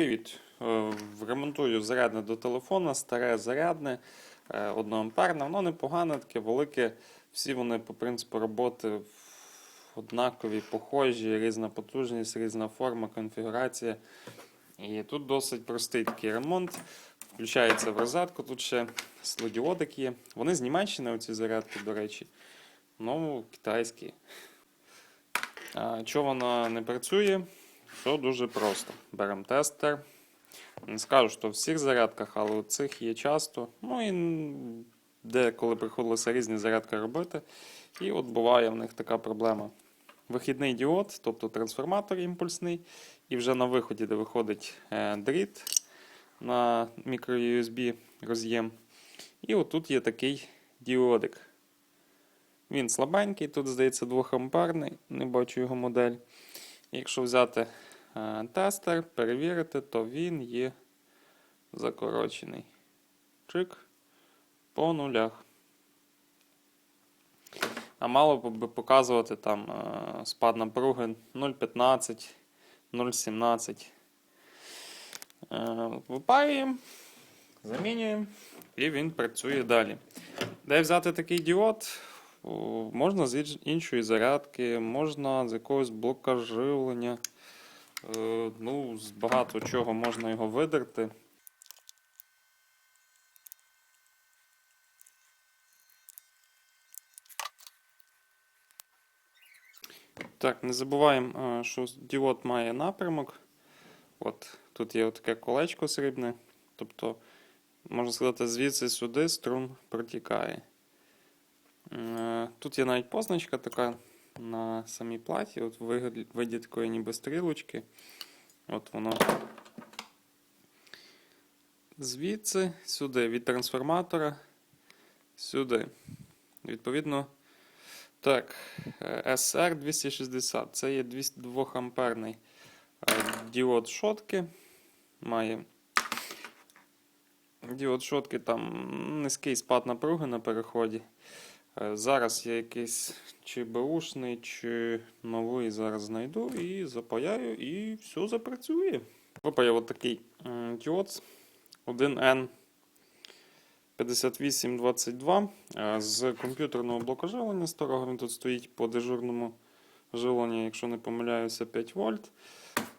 Привіт. Е, Ремонтую зарядне до телефона, старе зарядне, е, одноамперне. Воно непогане, таке велике. Всі вони по принципу роботи однакові, похожі, різна потужність, різна форма, конфігурація. І тут досить простий такий ремонт. Включається в розетку, тут ще слодіодик є. Вони з Німеччини, оці зарядки, до речі. Ну, китайські. Чого вона не працює? Все дуже просто. Беремо тестер. Не скажу, що в всіх зарядках, але у цих є часто. Ну і деколи приходилося різні зарядки робити. І от буває в них така проблема. Вихідний діод, тобто трансформатор імпульсний, і вже на виході, де виходить е, дріт на мікро-USB роз'єм. І отут є такий діодик. Він слабенький, тут, здається, 2 амперний, не бачу його модель. Якщо взяти тестер, перевірити, то він є закорочений. Чик по нулях. А мало би показувати там е, спад напруги 0,15, 0,17. Е, Випаюємо, замінюємо і він працює далі. Де взяти такий діод? Можна з іншої зарядки, можна з якогось блока живлення. Е, Ну, з багато чого можна його видерти. Так, не забуваємо, е, що діод має напрямок. От, тут є таке колечко срібне. Тобто, можна сказати, звідси сюди струм протікає. Е, Тут є навіть позначка така на самій платі, от виді такої ніби стрілочки. От воно. Звідси сюди, від трансформатора сюди. Відповідно, так, е, SR260. Це є 202 амперний е, діод шотки. Має діод шотки там низький спад напруги на переході. Е, Зараз я якийсь чи беушний, чи новий зараз знайду і запаяю, і все запрацює. Випаяв от такий діод 1N 5822 е, з комп'ютерного блоку живлення старого. Він тут стоїть по дежурному живленню, якщо не помиляюся, 5 вольт.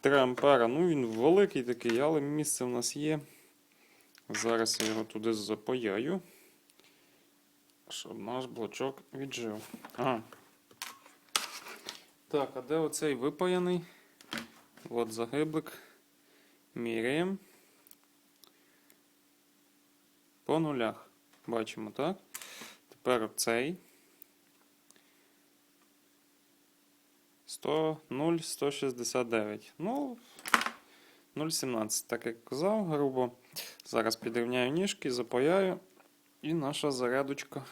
3 ампера. Ну він великий такий, але місце в нас є. Зараз я його туди запаяю щоб наш блочок віджив. Ага. Так, а де оцей випаяний? От загиблик. Міряємо. По нулях. Бачимо, так? Тепер оцей. 100, 0, 169. Ну, 0,17, так як казав, грубо. Зараз підрівняю ніжки, запаяю. І наша зарядочка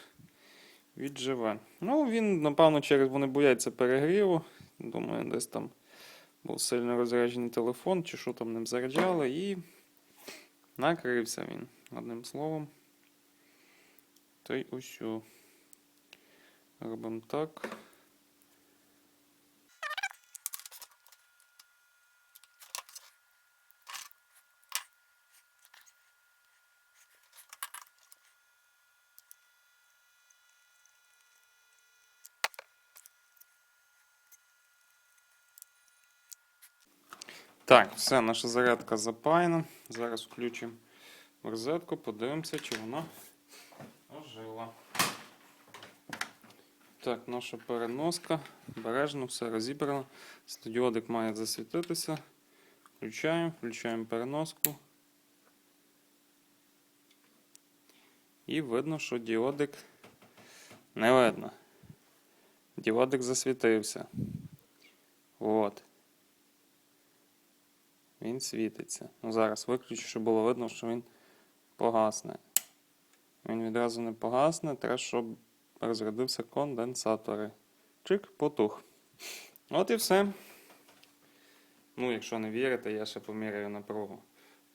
відживе. Ну, він, напевно, через вони бояться перегріву. Думаю, десь там був сильно розряджений телефон, чи що там ним заряджали, і накрився він, одним словом. То й усю. Робимо так. Так, все, наша зарядка запаяна. Зараз включимо розетку, подивимося, чи вона ожила. Так, наша переноска. Бережно, все розібрано. Стадіодик має засвітитися. Включаємо, включаємо переноску. І видно, що діодик не видно. Діодик засвітився. От. Він світиться. Ну, зараз виключу, щоб було видно, що він погасне. Він відразу не погасне, треба, щоб розрядився конденсатори. Чик, потух. От і все. Ну, якщо не вірите, я ще поміряю напругу.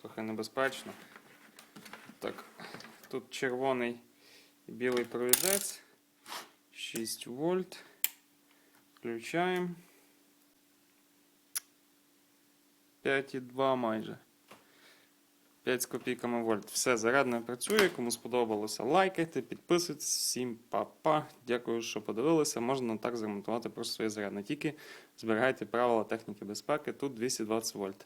Трохи небезпечно. Так, тут червоний і білий провідець. 6 вольт. Включаємо. 5,2 майже. 5 з копійками вольт. Все, зарядне працює. Кому сподобалося, лайкайте, підписуйтесь. Всім па-па. Дякую, що подивилися. Можна так зремонтувати просто своє зарядне. Тільки зберігайте правила техніки безпеки. Тут 220 вольт.